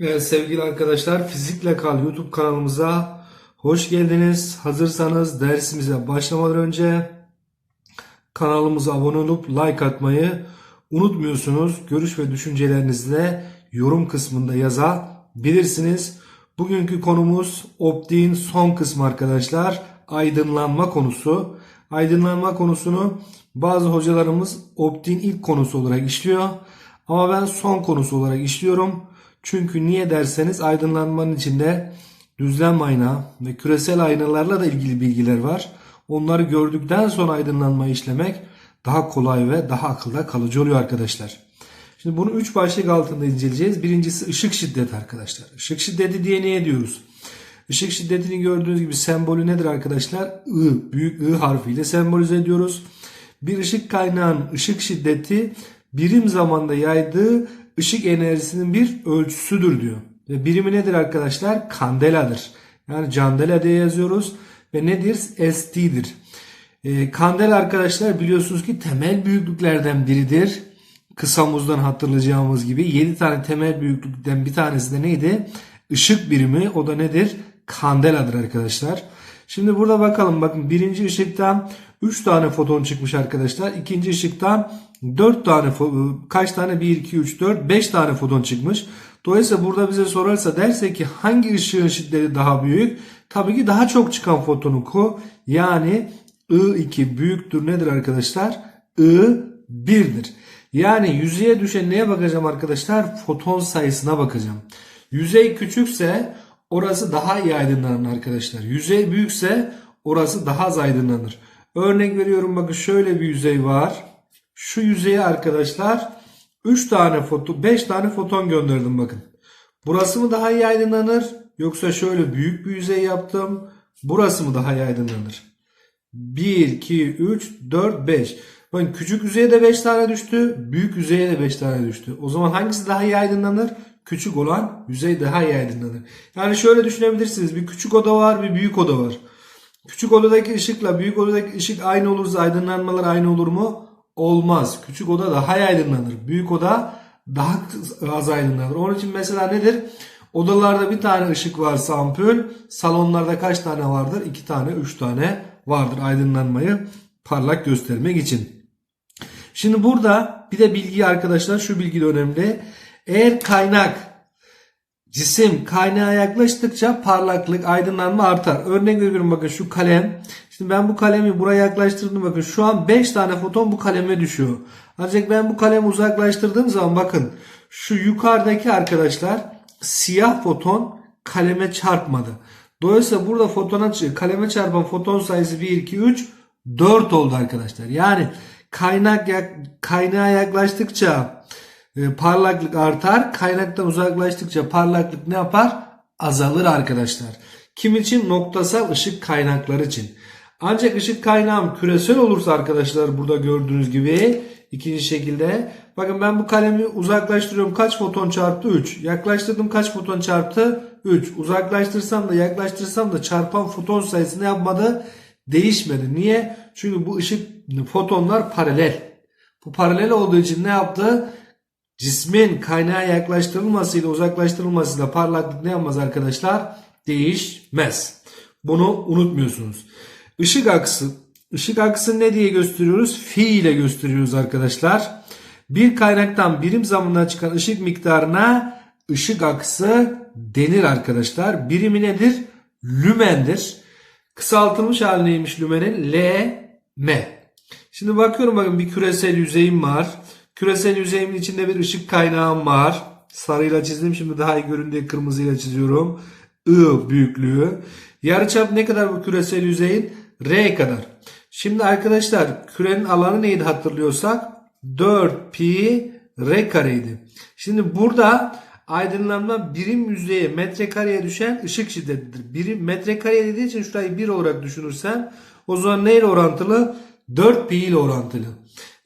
Evet sevgili arkadaşlar Fizikle Kal YouTube kanalımıza hoş geldiniz. Hazırsanız dersimize başlamadan önce kanalımıza abone olup like atmayı unutmuyorsunuz. Görüş ve düşüncelerinizi de yorum kısmında yazabilirsiniz. Bugünkü konumuz optiğin son kısmı arkadaşlar. Aydınlanma konusu. Aydınlanma konusunu bazı hocalarımız optiğin ilk konusu olarak işliyor. Ama ben son konusu olarak işliyorum. Çünkü niye derseniz aydınlanmanın içinde düzlem ayna ve küresel aynalarla da ilgili bilgiler var. Onları gördükten sonra aydınlanmayı işlemek daha kolay ve daha akılda kalıcı oluyor arkadaşlar. Şimdi bunu 3 başlık altında inceleyeceğiz. Birincisi ışık şiddeti arkadaşlar. Işık şiddeti diye niye diyoruz? Işık şiddetini gördüğünüz gibi sembolü nedir arkadaşlar? I, büyük I harfiyle sembolize ediyoruz. Bir ışık kaynağının ışık şiddeti birim zamanda yaydığı ışık enerjisinin bir ölçüsüdür diyor. Ve birimi nedir arkadaşlar? Kandeladır. Yani candela diye yazıyoruz. Ve nedir? ST'dir. E, kandela arkadaşlar biliyorsunuz ki temel büyüklüklerden biridir. Kısa muzdan hatırlayacağımız gibi 7 tane temel büyüklükten bir tanesi de neydi? Işık birimi o da nedir? Kandeladır arkadaşlar. Şimdi burada bakalım bakın birinci ışıktan 3 tane foton çıkmış arkadaşlar. İkinci ışıktan 4 tane kaç tane 1 2 3 4 5 tane foton çıkmış. Dolayısıyla burada bize sorarsa derse ki hangi ışığın şiddeti daha büyük? Tabii ki daha çok çıkan fotonu ko. Yani I2 büyüktür nedir arkadaşlar? I1'dir. Yani yüzeye düşen neye bakacağım arkadaşlar? Foton sayısına bakacağım. Yüzey küçükse orası daha iyi aydınlanır arkadaşlar. Yüzey büyükse orası daha az aydınlanır. Örnek veriyorum bakın şöyle bir yüzey var. Şu yüzeye arkadaşlar 3 tane foto 5 tane foton gönderdim bakın. Burası mı daha iyi aydınlanır yoksa şöyle büyük bir yüzey yaptım. Burası mı daha iyi aydınlanır? 1 2 3 4 5. Bakın küçük yüzeye de 5 tane düştü. Büyük yüzeye de 5 tane düştü. O zaman hangisi daha iyi aydınlanır? Küçük olan yüzey daha iyi aydınlanır. Yani şöyle düşünebilirsiniz. Bir küçük oda var, bir büyük oda var. Küçük odadaki ışıkla büyük odadaki ışık aynı olursa aydınlanmalar aynı olur mu? Olmaz. Küçük oda daha aydınlanır. Büyük oda daha az aydınlanır. Onun için mesela nedir? Odalarda bir tane ışık varsa ampul, salonlarda kaç tane vardır? İki tane, üç tane vardır aydınlanmayı parlak göstermek için. Şimdi burada bir de bilgi arkadaşlar şu bilgi de önemli. Eğer kaynak cisim kaynağa yaklaştıkça parlaklık, aydınlanma artar. Örnek veriyorum bakın şu kalem. Şimdi ben bu kalemi buraya yaklaştırdım bakın. Şu an 5 tane foton bu kaleme düşüyor. Ancak ben bu kalemi uzaklaştırdığım zaman bakın şu yukarıdaki arkadaşlar siyah foton kaleme çarpmadı. Dolayısıyla burada fotona kaleme çarpan foton sayısı 1 2 3 4 oldu arkadaşlar. Yani kaynak yak, kaynağa yaklaştıkça e, parlaklık artar. Kaynaktan uzaklaştıkça parlaklık ne yapar? Azalır arkadaşlar. Kim için? Noktasal ışık kaynakları için. Ancak ışık kaynağım küresel olursa arkadaşlar burada gördüğünüz gibi ikinci şekilde. Bakın ben bu kalemi uzaklaştırıyorum. Kaç foton çarptı? 3 yaklaştırdım. Kaç foton çarptı? 3 uzaklaştırsam da yaklaştırsam da çarpan foton sayısı ne yapmadı? Değişmedi. Niye? Çünkü bu ışık fotonlar paralel. Bu paralel olduğu için ne yaptı? Cismin kaynağa yaklaştırılmasıyla uzaklaştırılmasıyla parlaklık ne yapmaz arkadaşlar? Değişmez. Bunu unutmuyorsunuz Işık aksı. Işık aksı ne diye gösteriyoruz? Fi ile gösteriyoruz arkadaşlar. Bir kaynaktan birim zamanına çıkan ışık miktarına ışık aksı denir arkadaşlar. Birimi nedir? Lümendir. Kısaltılmış hali neymiş lümenin? L, M. Şimdi bakıyorum bakın bir küresel yüzeyim var. Küresel yüzeyimin içinde bir ışık kaynağım var. Sarıyla çizdim. Şimdi daha iyi görün diye kırmızıyla çiziyorum. I büyüklüğü. Yarıçap ne kadar bu küresel yüzeyin? R kadar. Şimdi arkadaşlar kürenin alanı neydi hatırlıyorsak? 4 pi R kareydi. Şimdi burada aydınlanma birim yüzeye metrekareye düşen ışık şiddetidir. Birim metrekareye dediği için şurayı 1 olarak düşünürsen o zaman neyle orantılı? 4 pi ile orantılı.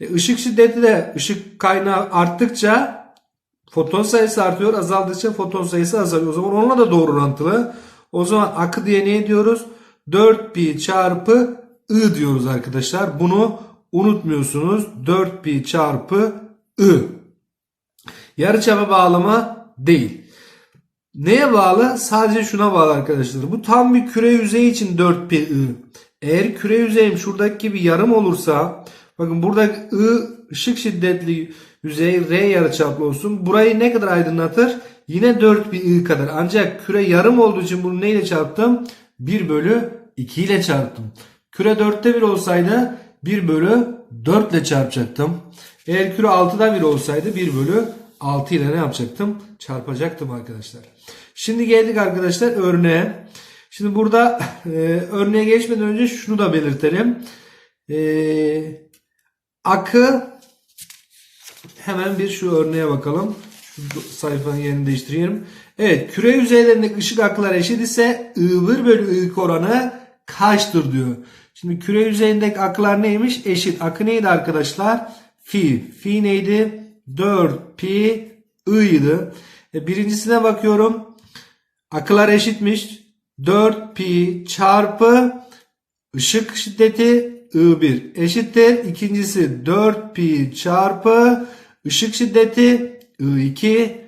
E, ışık şiddeti de ışık kaynağı arttıkça foton sayısı artıyor. Azaldıkça foton sayısı azalıyor. O zaman onunla da doğru orantılı. O zaman akı diye ne diyoruz? 4 pi çarpı I diyoruz arkadaşlar. Bunu unutmuyorsunuz. 4 pi çarpı I. Yarıçapa bağlama değil. Neye bağlı? Sadece şuna bağlı arkadaşlar. Bu tam bir küre yüzeyi için 4 pi I. Eğer küre yüzeyim şuradaki gibi yarım olursa bakın burada I ışık şiddetli yüzey R yarıçaplı olsun. Burayı ne kadar aydınlatır? Yine 4 pi I kadar. Ancak küre yarım olduğu için bunu neyle çarptım? 1 bölü 2 ile çarptım. Küre 4'te 1 olsaydı 1 bölü 4 ile çarpacaktım. Eğer küre 6'da 1 olsaydı 1 bölü 6 ile ne yapacaktım? Çarpacaktım arkadaşlar. Şimdi geldik arkadaşlar örneğe. Şimdi burada e, örneğe geçmeden önce şunu da belirtelim. E, akı hemen bir şu örneğe bakalım. Şu sayfanın yerini değiştireyim. Evet küre yüzeylerindeki ışık akıları eşit ise I1 bölü I2 oranı kaçtır diyor. Şimdi küre yüzeyindeki akılar neymiş? Eşit. Akı neydi arkadaşlar? Fi. Fi neydi? 4 pi i'ydi. E, birincisine bakıyorum. Akılar eşitmiş. 4 pi çarpı ışık şiddeti I1 eşittir. İkincisi 4 pi çarpı ışık şiddeti I2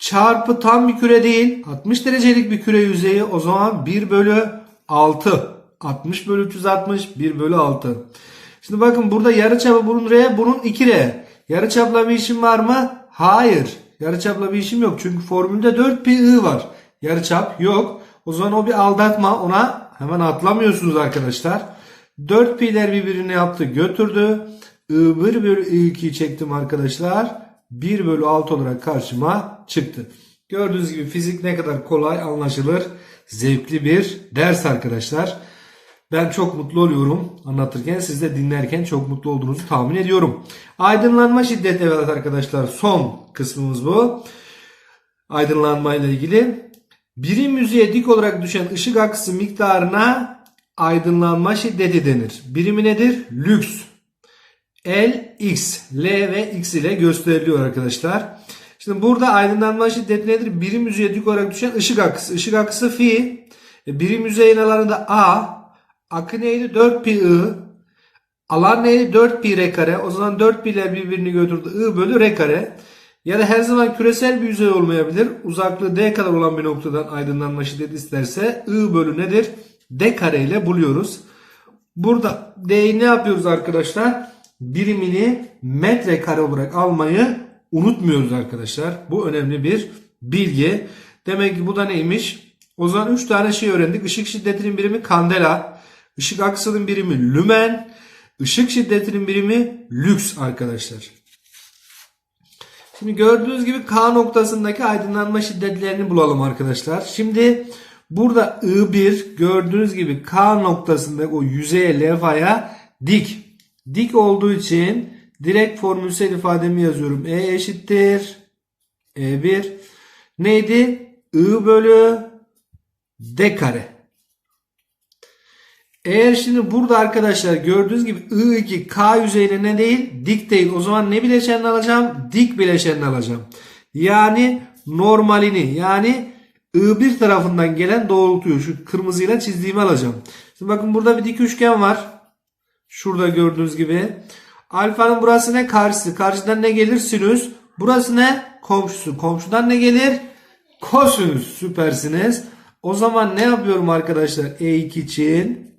çarpı tam bir küre değil. 60 derecelik bir küre yüzeyi o zaman 1 bölü 6. 60 bölü 360 1 bölü 6. Şimdi bakın burada yarıçapı bunun R bunun 2R. Yarıçapla bir işim var mı? Hayır. Yarıçapla bir işim yok. Çünkü formülde 4 pi I var. Yarıçap yok. O zaman o bir aldatma. Ona hemen atlamıyorsunuz arkadaşlar. 4 pi'ler birbirini yaptı götürdü. I1 bölü I2'yi çektim arkadaşlar. 1 bölü 6 olarak karşıma çıktı. Gördüğünüz gibi fizik ne kadar kolay anlaşılır. Zevkli bir ders arkadaşlar. Ben çok mutlu oluyorum anlatırken siz de dinlerken çok mutlu olduğunuzu tahmin ediyorum. Aydınlanma şiddeti evet arkadaşlar son kısmımız bu. Aydınlanma ile ilgili. Birim yüzeye dik olarak düşen ışık akısı miktarına aydınlanma şiddeti denir. Birimi nedir? Lüks. L, X, L ve X ile gösteriliyor arkadaşlar. Şimdi burada aydınlanma şiddeti nedir? Birim yüzeye dik olarak düşen ışık akısı. Işık akısı fi. E, Birim yüzeyin alanında A. Akı neydi? 4 pi I. Alan neydi? 4 pi R kare. O zaman 4 pi'ler birbirini götürdü. I bölü R kare. Ya da her zaman küresel bir yüzey olmayabilir. Uzaklığı D kadar olan bir noktadan aydınlanma şiddeti isterse I bölü nedir? D kare ile buluyoruz. Burada D'yi ne yapıyoruz arkadaşlar? Birimini metre kare olarak almayı unutmuyoruz arkadaşlar. Bu önemli bir bilgi. Demek ki bu da neymiş? O zaman 3 tane şey öğrendik. Işık şiddetinin birimi kandela. Işık aksının birimi lümen. Işık şiddetinin birimi lüks arkadaşlar. Şimdi gördüğünüz gibi K noktasındaki aydınlanma şiddetlerini bulalım arkadaşlar. Şimdi burada I1 gördüğünüz gibi K noktasındaki o yüzeye levhaya dik. Dik olduğu için direkt formülsel ifademi yazıyorum. E eşittir. E1 neydi? I bölü D kare. Eğer şimdi burada arkadaşlar gördüğünüz gibi I2 K yüzeyine ne değil? Dik değil. O zaman ne bileşenini alacağım? Dik bileşenini alacağım. Yani normalini yani I1 tarafından gelen doğrultuyu şu kırmızıyla çizdiğimi alacağım. Şimdi bakın burada bir dik üçgen var. Şurada gördüğünüz gibi. Alfanın burası ne? Karşısı. Karşıdan ne gelir? Sinüs. Burası ne? Komşusu. Komşudan ne gelir? Kosinüs. Süpersiniz. O zaman ne yapıyorum arkadaşlar? E2 için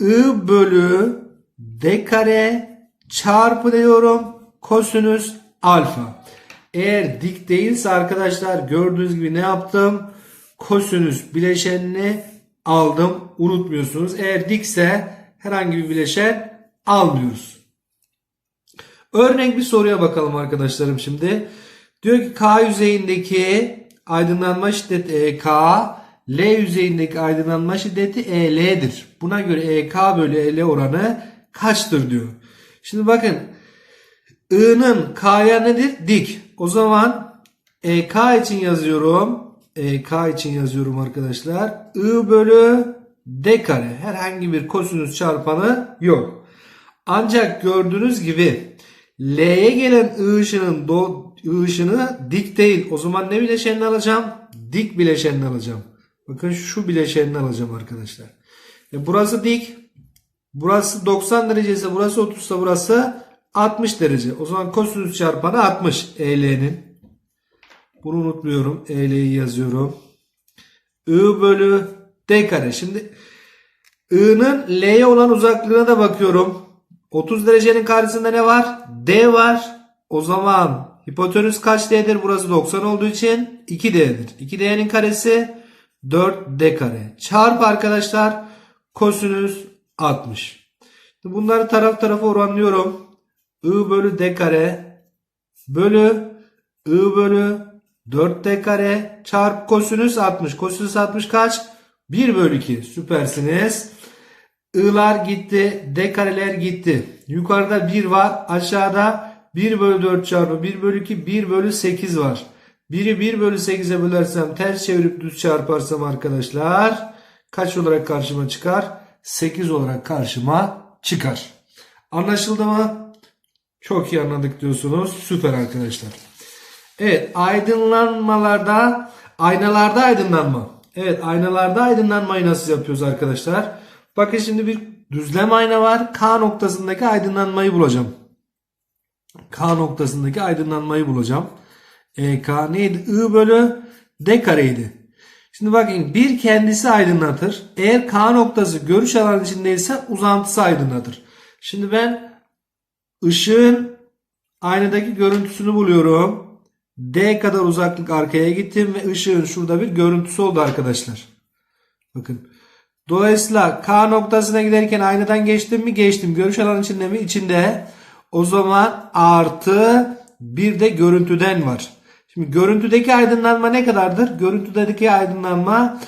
I bölü D kare çarpı diyorum kosinüs alfa. Eğer dik değilse arkadaşlar gördüğünüz gibi ne yaptım? Kosinüs bileşenini aldım. Unutmuyorsunuz. Eğer dikse herhangi bir bileşen almıyoruz. Örnek bir soruya bakalım arkadaşlarım şimdi. Diyor ki K yüzeyindeki aydınlanma şiddeti EK, L yüzeyindeki aydınlanma şiddeti EL'dir. Buna göre EK bölü EL oranı kaçtır diyor. Şimdi bakın I'nın K'ya nedir? Dik. O zaman EK için yazıyorum. EK için yazıyorum arkadaşlar. I bölü D kare. Herhangi bir kosinüs çarpanı yok. Ancak gördüğünüz gibi L'ye gelen I ışının, do, I ışını dik değil. O zaman ne bileşenini alacağım? Dik bileşenini alacağım. Bakın şu bileşenini alacağım arkadaşlar. E burası dik. Burası 90 derece ise burası 30 ise burası 60 derece. O zaman kosinüs çarpanı 60 EL'nin. Bunu unutmuyorum. EL'yi yazıyorum. I bölü D kare. Şimdi I'nın L'ye olan uzaklığına da bakıyorum. 30 derecenin karşısında ne var? D var. O zaman hipotenüs kaç D'dir? Burası 90 olduğu için 2D'dir. 2D'nin karesi 4D kare. Çarp arkadaşlar kosinüs 60. Şimdi Bunları taraf tarafa oranlıyorum. I bölü D kare bölü I bölü 4D kare çarp kosinüs 60. Kosinüs 60 kaç? 1 bölü 2. Süpersiniz. I'lar gitti. D kareler gitti. Yukarıda 1 var. Aşağıda 1 bölü 4 çarpı 1 bölü 2 1 bölü 8 var. 1'i 1 bölü 8'e bölersem ters çevirip düz çarparsam arkadaşlar kaç olarak karşıma çıkar? 8 olarak karşıma çıkar. Anlaşıldı mı? Çok iyi anladık diyorsunuz. Süper arkadaşlar. Evet aydınlanmalarda aynalarda aydınlanma. Evet aynalarda aydınlanmayı nasıl yapıyoruz arkadaşlar? Bakın şimdi bir düzlem ayna var. K noktasındaki aydınlanmayı bulacağım. K noktasındaki aydınlanmayı bulacağım. E, K neydi? I bölü D kareydi. Şimdi bakın bir kendisi aydınlatır. Eğer K noktası görüş alanı içindeyse uzantısı aydınlatır. Şimdi ben ışığın aynadaki görüntüsünü buluyorum. D kadar uzaklık arkaya gittim ve ışığın şurada bir görüntüsü oldu arkadaşlar. Bakın. Dolayısıyla K noktasına giderken aynadan geçtim mi? Geçtim. Görüş alanı içinde mi? İçinde. O zaman artı bir de görüntüden var. Şimdi görüntüdeki aydınlanma ne kadardır? Görüntüdeki aydınlanma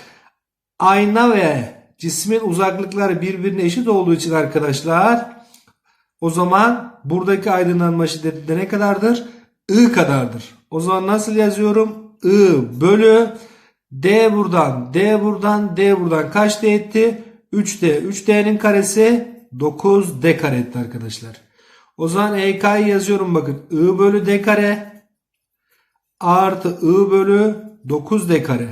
ayna ve cismin uzaklıkları birbirine eşit olduğu için arkadaşlar o zaman buradaki aydınlanma şiddeti de ne kadardır? I kadardır. O zaman nasıl yazıyorum? I bölü D buradan, D buradan, D buradan kaç D etti? 3D. 3D'nin karesi 9D kare etti arkadaşlar. O zaman EK'yı yazıyorum bakın. I bölü D kare artı I bölü 9D kare.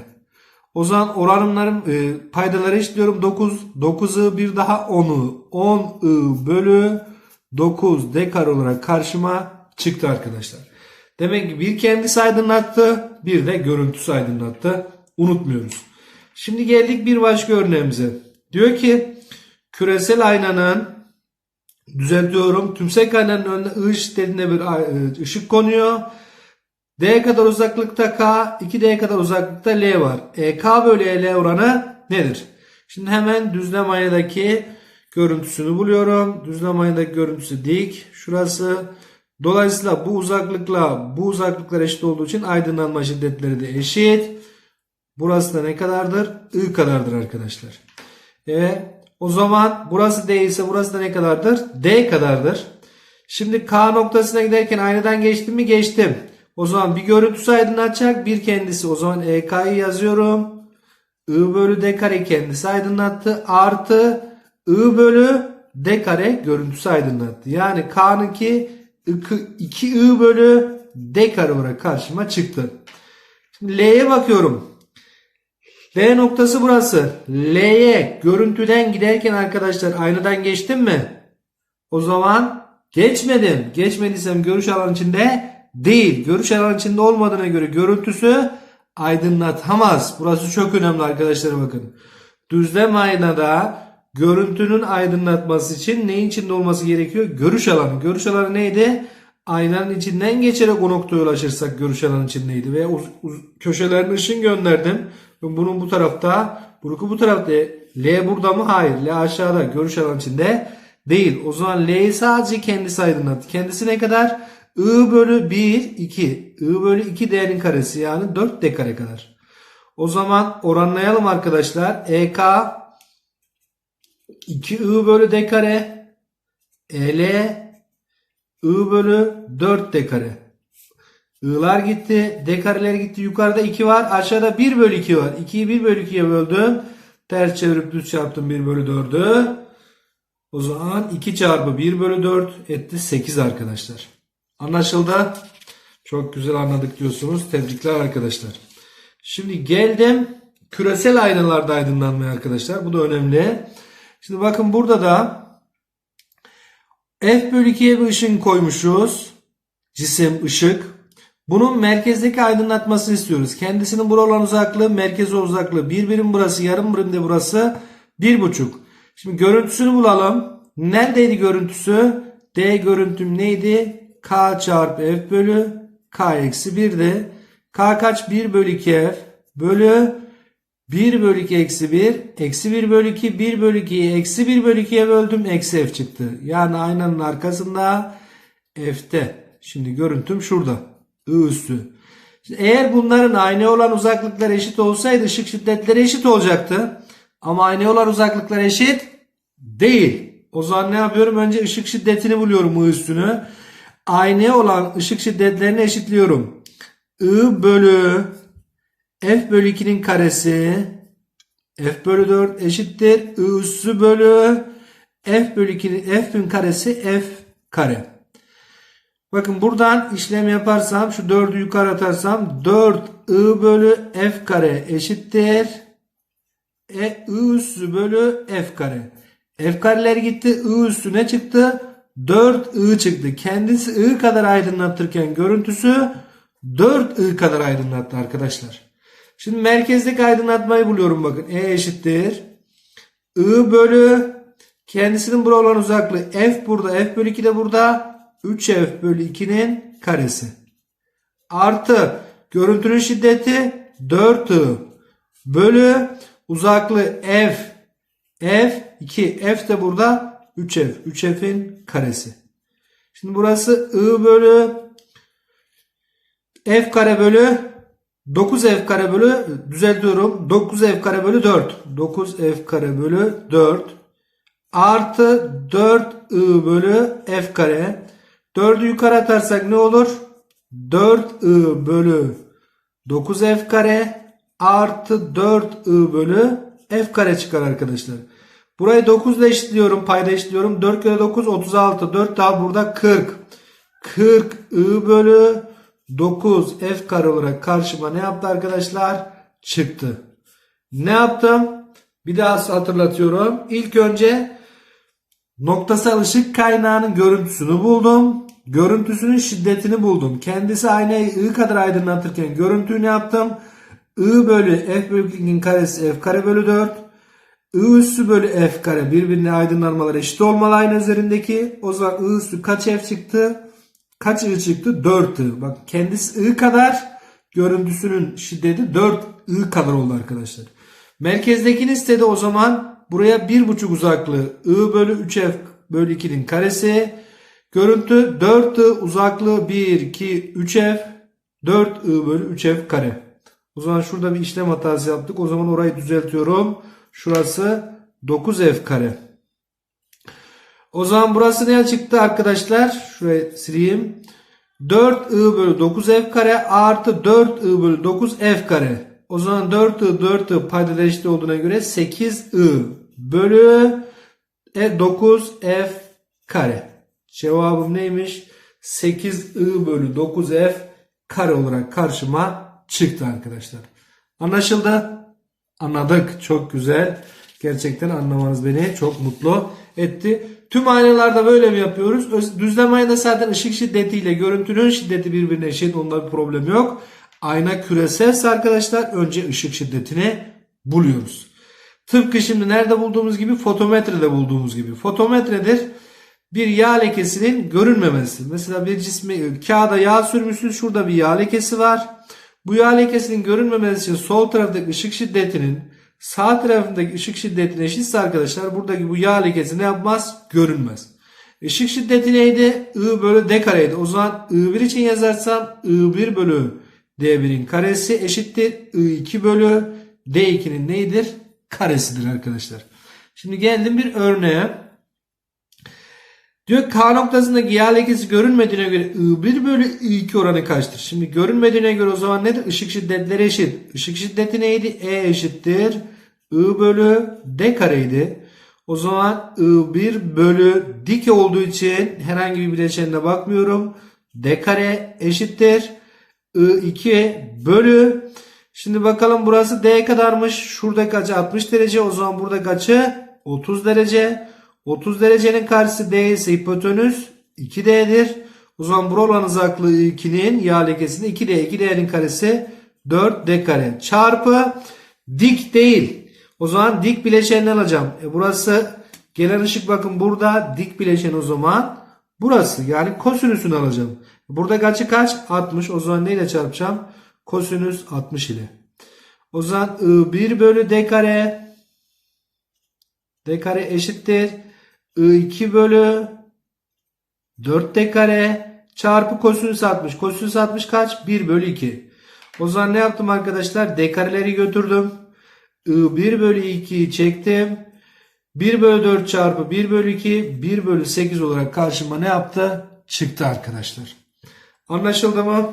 O zaman oranımların e, paydaları eşitliyorum. 9, 9'ı bir daha 10'u. 10 I bölü 9 D kare olarak karşıma çıktı arkadaşlar. Demek ki bir kendisi aydınlattı, bir de görüntüsü aydınlattı. Unutmuyoruz. Şimdi geldik bir başka örneğimize. Diyor ki küresel aynanın düzeltiyorum. Tümsek aynanın önüne I şiddetinde bir e, ışık konuyor. D kadar uzaklıkta K, 2D kadar uzaklıkta L var. E, K bölü L oranı nedir? Şimdi hemen düzlem aynadaki görüntüsünü buluyorum. Düzlem aynadaki görüntüsü dik. Şurası. Dolayısıyla bu uzaklıkla bu uzaklıklar eşit olduğu için aydınlanma şiddetleri de eşit. Burası da ne kadardır? I kadardır arkadaşlar. E, o zaman burası D ise burası da ne kadardır? D kadardır. Şimdi K noktasına giderken aynadan geçtim mi? Geçtim. O zaman bir görüntüsü aydınlatacak bir kendisi. O zaman EK'yı yazıyorum. I bölü D kare kendisi aydınlattı. Artı I bölü D kare görüntüsü aydınlattı. Yani K'nınki 2I bölü D kare olarak karşıma çıktı. Şimdi L'ye bakıyorum. L noktası burası. L'ye görüntüden giderken arkadaşlar aynadan geçtim mi? O zaman geçmedim. Geçmediysem görüş alanı içinde değil. Görüş alanı içinde olmadığına göre görüntüsü aydınlatamaz. Burası çok önemli arkadaşlar bakın. Düzlem aynada görüntünün aydınlatması için neyin içinde olması gerekiyor? Görüş alanı. Görüş alanı neydi? Aynanın içinden geçerek o noktaya ulaşırsak görüş alanı içindeydi. Ve köşelerine ışın gönderdim. Bunun bu tarafta, bunu bu tarafta. L burada mı? Hayır. L aşağıda. Görüş alanı içinde değil. O zaman L'yi sadece kendisi aydınlattı. Kendisi ne kadar? I bölü 1, 2. I bölü 2 değerin karesi yani 4 D kare kadar. O zaman oranlayalım arkadaşlar. EK 2I bölü D kare. EL I bölü 4 D kare. I'lar gitti. D kareler gitti. Yukarıda 2 var. Aşağıda 1 bölü 2 var. 2'yi 1 bölü 2'ye böldüm. Ters çevirip düz çarptım 1 bölü 4'ü. O zaman 2 çarpı 1 bölü 4 etti 8 arkadaşlar. Anlaşıldı. Çok güzel anladık diyorsunuz. Tebrikler arkadaşlar. Şimdi geldim küresel aynalarda aydınlanmaya arkadaşlar. Bu da önemli. Şimdi bakın burada da F bölü 2'ye bir ışın koymuşuz. Cisim, ışık. Bunun merkezdeki aydınlatmasını istiyoruz. Kendisinin bura uzaklığı, merkeze uzaklığı. Bir birim burası, yarım birim de burası. Bir buçuk. Şimdi görüntüsünü bulalım. Neredeydi görüntüsü? D görüntüm neydi? K çarpı F bölü K eksi 1'di. K kaç? 1 bölü 2 F bölü 1 bölü 2 eksi 1. Eksi 1 bölü 2. 1 bölü 2'yi eksi 1 bölü 2'ye böldüm. Eksi F çıktı. Yani aynanın arkasında F'te. Şimdi görüntüm şurada. I üstü. Şimdi eğer bunların aynı olan uzaklıklar eşit olsaydı ışık şiddetleri eşit olacaktı. Ama aynı olan uzaklıklar eşit değil. O zaman ne yapıyorum? Önce ışık şiddetini buluyorum I üstünü. Aynı olan ışık şiddetlerini eşitliyorum. I bölü F bölü 2'nin karesi F bölü 4 eşittir. I üssü bölü F bölü 2'nin F'in karesi F kare. Bakın buradan işlem yaparsam şu 4'ü yukarı atarsam 4 I bölü F kare eşittir. E I üssü bölü F kare. F kareler gitti. I üssü ne çıktı? 4 I çıktı. Kendisi I kadar aydınlatırken görüntüsü 4 I kadar aydınlattı arkadaşlar. Şimdi merkezdeki aydınlatmayı buluyorum bakın. E eşittir. I bölü kendisinin burada olan uzaklığı F burada. F bölü 2 de burada. 3F bölü 2'nin karesi. Artı görüntünün şiddeti 4I bölü uzaklığı F. F 2. F de burada 3F. 3F'in karesi. Şimdi burası I bölü F kare bölü 9F kare bölü düzeltiyorum. 9F kare bölü 4. 9F kare bölü 4 artı 4I bölü F kare. 4'ü yukarı atarsak ne olur? 4I bölü 9F kare artı 4I bölü F kare çıkar arkadaşlar. Burayı 9 ile eşitliyorum. Payda eşitliyorum. 4 kere 9 36. 4 daha burada 40. 40 I bölü 9 F kare olarak karşıma ne yaptı arkadaşlar? Çıktı. Ne yaptım? Bir daha hatırlatıyorum. İlk önce noktasal ışık kaynağının görüntüsünü buldum. Görüntüsünün şiddetini buldum. Kendisi aynayı I kadar aydınlatırken görüntüyü ne yaptım? I bölü F bölü 2'nin karesi F kare bölü 4. I üssü bölü F kare birbirine aydınlanmalar eşit olmalı ayna üzerindeki. O zaman I üssü kaç F çıktı? Kaç I çıktı? 4 I. Bak kendisi I kadar görüntüsünün şiddeti 4 I kadar oldu arkadaşlar. Merkezdekini istedi o zaman buraya 1,5 uzaklığı I bölü 3F bölü 2'nin karesi. Görüntü 4 I uzaklığı 1, 2, 3F 4 I bölü 3F kare. O zaman şurada bir işlem hatası yaptık. O zaman orayı düzeltiyorum. Şurası 9F kare. O zaman burası ne çıktı arkadaşlar? Şuraya sileyim. 4I bölü 9F kare artı 4I bölü 9F kare. O zaman 4I 4I paydada eşit olduğuna göre 8I bölü 9F kare. Cevabım neymiş? 8I bölü 9F kare olarak karşıma çıktı arkadaşlar. Anlaşıldı? Anladık. Çok güzel. Gerçekten anlamanız beni çok mutlu etti. Tüm aynalarda böyle mi yapıyoruz? Düzlem aynada zaten ışık şiddetiyle görüntünün şiddeti birbirine eşit. Onda bir problem yok. Ayna küreselse arkadaşlar önce ışık şiddetini buluyoruz. Tıpkı şimdi nerede bulduğumuz gibi fotometrede bulduğumuz gibi. Fotometredir bir yağ lekesinin görünmemesi. Mesela bir cismi kağıda yağ sürmüşsünüz. Şurada bir yağ lekesi var. Bu yağ lekesinin görünmemesi için sol taraftaki ışık şiddetinin sağ tarafındaki ışık şiddetine eşitse arkadaşlar buradaki bu yağ lekesi ne yapmaz? Görünmez. Işık şiddeti neydi? I bölü D kareydi. O zaman I1 için yazarsam I1 bölü D1'in karesi eşittir. I2 bölü D2'nin neydir? Karesidir arkadaşlar. Şimdi geldim bir örneğe. Diyor K noktasındaki yağ lekesi görünmediğine göre I1 bölü I2 oranı kaçtır? Şimdi görünmediğine göre o zaman nedir? Işık şiddetleri eşit. Işık şiddeti neydi? E eşittir. I bölü D kareydi. O zaman I1 bölü dik olduğu için herhangi bir bileşenine bakmıyorum. D kare eşittir. I2 bölü Şimdi bakalım burası D kadarmış. Şuradaki açı 60 derece. O zaman buradaki açı 30 derece. 30 derecenin karşısı D ise hipotenüs 2D'dir. O zaman bura olan uzaklığı 2'nin yağ lekesinde 2D 2D'nin karesi 4D kare çarpı dik değil. O zaman dik bileşenini alacağım. E burası gelen ışık bakın burada dik bileşen o zaman burası yani kosinüsünü alacağım. Burada kaçı kaç? 60. O zaman neyle çarpacağım? Kosinüs 60 ile. O zaman I1 bölü D kare D kare eşittir. I2 bölü 4D kare çarpı kosinüs 60. Kosinüs 60 kaç? 1 bölü 2. O zaman ne yaptım arkadaşlar? D kareleri götürdüm. I1 bölü 2'yi çektim. 1 bölü 4 çarpı 1 bölü 2 1 bölü 8 olarak karşıma ne yaptı? Çıktı arkadaşlar. Anlaşıldı mı?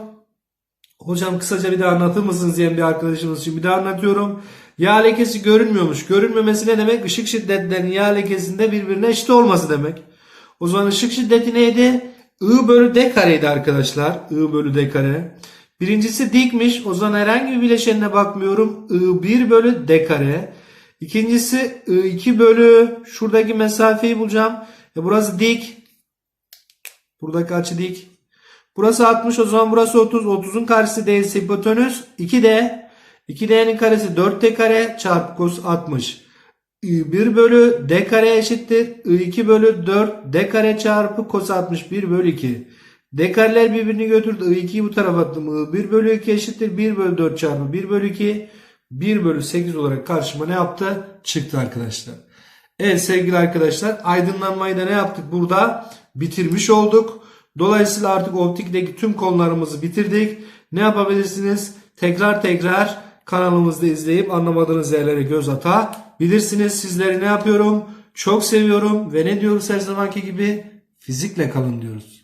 Hocam kısaca bir daha anlatır mısınız diyen bir arkadaşımız için bir daha anlatıyorum. Yağ lekesi görünmüyormuş. Görünmemesi ne demek? Işık şiddetlerinin yağ lekesinde birbirine eşit olması demek. O zaman ışık şiddeti neydi? I bölü D kareydi arkadaşlar. I bölü D kare. Birincisi dikmiş. O zaman herhangi bir bileşenine bakmıyorum. I1 bölü D kare. İkincisi I2 bölü şuradaki mesafeyi bulacağım. E burası dik. Buradaki açı dik. Burası 60 o zaman burası 30. 30'un karşısı D ise hipotenüs 2D. 2D'nin karesi 4D kare çarpı cos 60. I1 bölü D kare eşittir. I2 bölü 4 D kare çarpı cos 61 bölü 2. D kareler birbirini götürdü. I2'yi bu tarafa attım. I1 bölü 2 eşittir. 1 bölü 4 çarpı 1 bölü 2. 1 bölü 8 olarak karşıma ne yaptı? Çıktı arkadaşlar. Evet sevgili arkadaşlar aydınlanmayı da ne yaptık burada? Bitirmiş olduk. Dolayısıyla artık optikteki tüm konularımızı bitirdik. Ne yapabilirsiniz? Tekrar tekrar kanalımızda izleyip anlamadığınız yerlere göz atabilirsiniz. Sizleri ne yapıyorum? Çok seviyorum ve ne diyoruz her zamanki gibi? Fizikle kalın diyoruz.